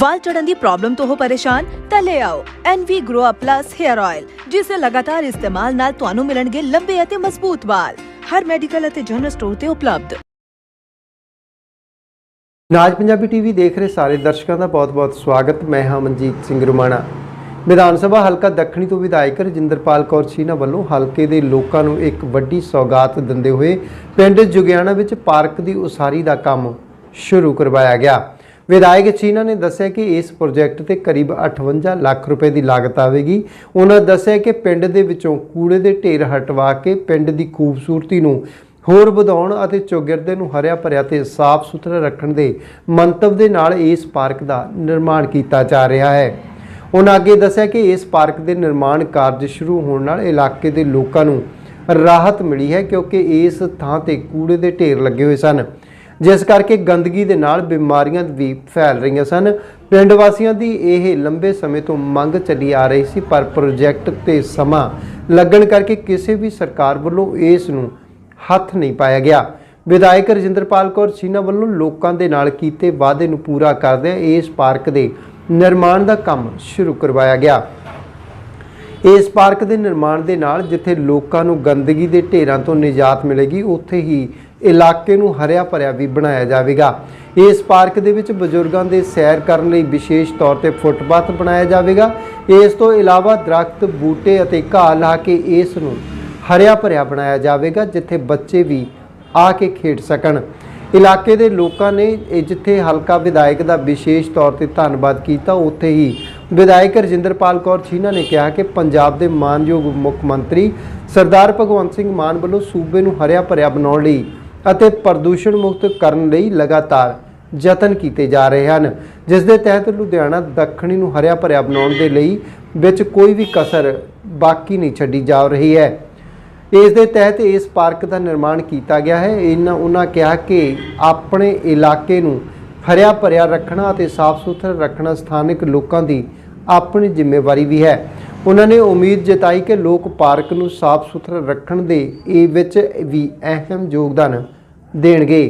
ਵਾਲ ਝੜਨ ਦੀ problem ਤੋਂ ਹੋ ਪਰੇਸ਼ਾਨ, ਤਾਂ ਲੈ ਆਓ NV Grow Up Plus Hair Oil ਜਿਸ ਦੇ ਲਗਾਤਾਰ ਇਸਤੇਮਾਲ ਨਾਲ ਤੁਹਾਨੂੰ ਮਿਲਣਗੇ ਲੰਬੇ ਅਤੇ ਮਜ਼ਬੂਤ ਵਾਲ। ਹਰ ਮੈਡੀਕਲ ਅਤੇ ਜਨਰਲ ਸਟੋਰ ਤੇ ਉਪਲਬਧ। ਨਾਜ ਪੰਜਾਬੀ ਟੀਵੀ ਦੇਖ ਰਹੇ ਸਾਰੇ ਦਰਸ਼ਕਾਂ ਦਾ ਬਹੁਤ-ਬਹੁਤ ਸਵਾਗਤ। ਮੈਂ ਹਾਂ ਮਨਜੀਤ ਸਿੰਘ ਰੁਮਾਣਾ। ਵਿਧਾਨ ਸਭਾ ਹਲਕਾ ਦੱਖਣੀ ਤੋਂ ਵਿਧਾਇਕ ਰਜਿੰਦਰਪਾਲ ਕੌਰ ਛੀਨਾ ਵੱਲੋਂ ਹਲਕੇ ਦੇ ਲੋਕਾਂ ਨੂੰ ਇੱਕ ਵੱਡੀ ਸੌਗਾਤ ਦਿੰਦੇ ਹੋਏ ਪਿੰਡ ਜੁਗਿਆਣਾ ਵਿੱਚ ਪਾਰਕ ਦੀ ਉਸਾਰੀ ਦਾ ਕੰਮ ਸ਼ੁਰੂ ਕਰਵਾਇਆ ਗਿਆ। ਵਿਧਾਇਕ ਚੀਨਾ ਨੇ ਦੱਸਿਆ ਕਿ ਇਸ ਪ੍ਰੋਜੈਕਟ ਤੇ ਕਰੀਬ 58 ਲੱਖ ਰੁਪਏ ਦੀ ਲਾਗਤ ਆਵੇਗੀ। ਉਹਨਾਂ ਦੱਸਿਆ ਕਿ ਪਿੰਡ ਦੇ ਵਿੱਚੋਂ ਕੂੜੇ ਦੇ ਢੇਰ ਹਟਵਾ ਕੇ ਪਿੰਡ ਦੀ ਖੂਬਸੂਰਤੀ ਨੂੰ ਹੋਰ ਵਧਾਉਣ ਅਤੇ ਚੌਗਿਰਦੇ ਨੂੰ ਹਰਿਆ ਭਰਿਆ ਤੇ ਸਾਫ਼ ਸੁਥਰਾ ਰੱਖਣ ਦੇ ਮੰਤਵ ਦੇ ਨਾਲ ਇਸ ਪਾਰਕ ਦਾ ਨਿਰਮਾਣ ਕੀਤਾ ਜਾ ਰਿਹਾ ਹੈ। ਉਹਨਾਂ ਅੱਗੇ ਦੱਸਿਆ ਕਿ ਇਸ ਪਾਰਕ ਦੇ ਨਿਰਮਾਣ ਕਾਰਜ ਸ਼ੁਰੂ ਹੋਣ ਨਾਲ ਇਲਾਕੇ ਦੇ ਲੋਕਾਂ ਨੂੰ ਰਾਹਤ ਮਿਲੀ ਹੈ ਕਿਉਂਕਿ ਇਸ ਥਾਂ ਤੇ ਕੂੜੇ ਦੇ ਢੇਰ ਲੱਗੇ ਹੋਏ ਸਨ। ਜਿਸ ਕਰਕੇ ਗੰਦਗੀ ਦੇ ਨਾਲ ਬਿਮਾਰੀਆਂ ਵੀ ਫੈਲ ਰਹੀਆਂ ਸਨ। ਪਿੰਡ ਵਾਸੀਆਂ ਦੀ ਇਹ ਲੰਬੇ ਸਮੇਂ ਤੋਂ ਮੰਗ ਚੱਲੀ ਆ ਰਹੀ ਸੀ, ਪਰ ਪ੍ਰੋਜੈਕਟ ਤੇ ਸਮਾਂ ਲੱਗਣ ਕਰਕੇ ਕਿਸੇ ਵੀ ਸਰਕਾਰ ਵੱਲੋਂ ਇਸ ਨੂੰ ਹੱਥ ਨਹੀਂ ਪਾਇਆ ਗਿਆ। ਵਿਧਾਇਕ ਰਜਿੰਦਰਪਾਲ ਕੌਰ ਛੀਨਾ ਵੱਲੋਂ ਲੋਕਾਂ ਦੇ ਨਾਲ ਕੀਤੇ ਵਾਅਦੇ ਨੂੰ ਪੂਰਾ ਕਰਦਿਆਂ ਇਸ ਪਾਰਕ ਦੇ ਨਿਰਮਾਣ ਦਾ ਕੰਮ ਸ਼ੁਰੂ ਕਰਵਾਇਆ ਗਿਆ। ਇਸ ਪਾਰਕ ਦੇ ਨਿਰਮਾਣ ਦੇ ਨਾਲ ਜਿੱਥੇ ਲੋਕਾਂ ਨੂੰ ਗੰਦਗੀ ਦੇ ਢੇਰਾਂ ਤੋਂ ਨਿਜਾਤ ਮਿਲੇਗੀ, ਉੱਥੇ ਹੀ ਇਲਾਕੇ ਨੂੰ ਹਰਿਆ ਭਰਿਆ ਵੀ ਬਣਾਇਆ ਜਾਵੇਗਾ। ਇਸ ਪਾਰਕ ਦੇ ਵਿੱਚ ਬਜ਼ੁਰਗਾਂ ਦੇ ਸੈਰ ਕਰਨ ਲਈ ਵਿਸ਼ੇਸ਼ ਤੌਰ ਤੇ ਫੁੱਟਪਾਥ ਬਣਾਇਆ ਜਾਵੇਗਾ। ਇਸ ਤੋਂ ਇਲਾਵਾ ਦਰਖਤ, ਬੂਟੇ ਅਤੇ ਘਾਹ ਲਾ ਕੇ ਇਸ ਨੂੰ ਹਰਿਆ ਭਰਿਆ ਬਣਾਇਆ ਜਾਵੇਗਾ, ਜਿੱਥੇ ਬੱਚੇ ਵੀ ਆ ਕੇ ਖੇਡ ਸਕਣ। ਇਲਾਕੇ ਦੇ ਲੋਕਾਂ ਨੇ ਜਿੱਥੇ ਹਲਕਾ ਵਿਧਾਇਕ ਦਾ ਵਿਸ਼ੇਸ਼ ਤੌਰ ਤੇ ਧੰਨਵਾਦ ਕੀਤਾ, ਉੱਥੇ ਹੀ ਵਿਧਾਇਕ ਰਜਿੰਦਰਪਾਲ ਕੌਰ ਛੀਨਾ ਨੇ ਕਿਹਾ ਕਿ ਪੰਜਾਬ ਦੇ ਮਾਨਯੋਗ ਮੁੱਖ ਮੰਤਰੀ ਸਰਦਾਰ ਭਗਵੰਤ ਸਿੰਘ ਮਾਨ ਵੱਲੋਂ ਸੂਬੇ ਨੂੰ ਹਰਿਆ ਭਰਿਆ ਬਣਾਉਣ ਲਈ ਅਤੇ ਪ੍ਰਦੂਸ਼ਣ ਮੁਕਤ ਕਰਨ ਲਈ ਲਗਾਤਾਰ ਯਤਨ ਕੀਤੇ ਜਾ ਰਹੇ ਹਨ ਜਿਸ ਦੇ ਤਹਿਤ ਲੁਧਿਆਣਾ, ਦੱਖਣੀ ਨੂੰ ਹਰਿਆ ਭਰਿਆ ਬਣਾਉਣ ਦੇ ਲਈ ਵਿੱਚ ਕੋਈ ਵੀ ਕਸਰ ਬਾਕੀ ਨਹੀਂ ਛੱਡੀ ਜਾ ਰਹੀ ਹੈ। ਇਸ ਦੇ ਤਹਿਤ ਇਸ ਪਾਰਕ ਦਾ ਨਿਰਮਾਣ ਕੀਤਾ ਗਿਆ ਹੈ। ਇਹਨਾਂ ਉਹਨਾਂ ਕਿਹਾ ਕਿ ਆਪਣੇ ਇਲਾਕੇ ਨੂੰ ਹਰਿਆ ਭਰਿਆ ਰੱਖਣਾ ਅਤੇ ਸਾਫ਼ ਸੁਥਰਾ ਰੱਖਣਾ ਸਥਾਨਕ ਲੋਕਾਂ ਦੀ ਆਪਣੀ ਜ਼ਿੰਮੇਵਾਰੀ ਵੀ ਹੈ। ਉਹਨਾਂ ਨੇ ਉਮੀਦ ਜਤਾਈ ਕਿ ਲੋਕ ਪਾਰਕ ਨੂੰ ਸਾਫ਼ ਸੁਥਰਾ ਰੱਖਣ ਦੇ ਇਹ ਵਿੱਚ ਵੀ ਅਹਿਮ ਯੋਗਦਾਨ ਦੇਣਗੇ।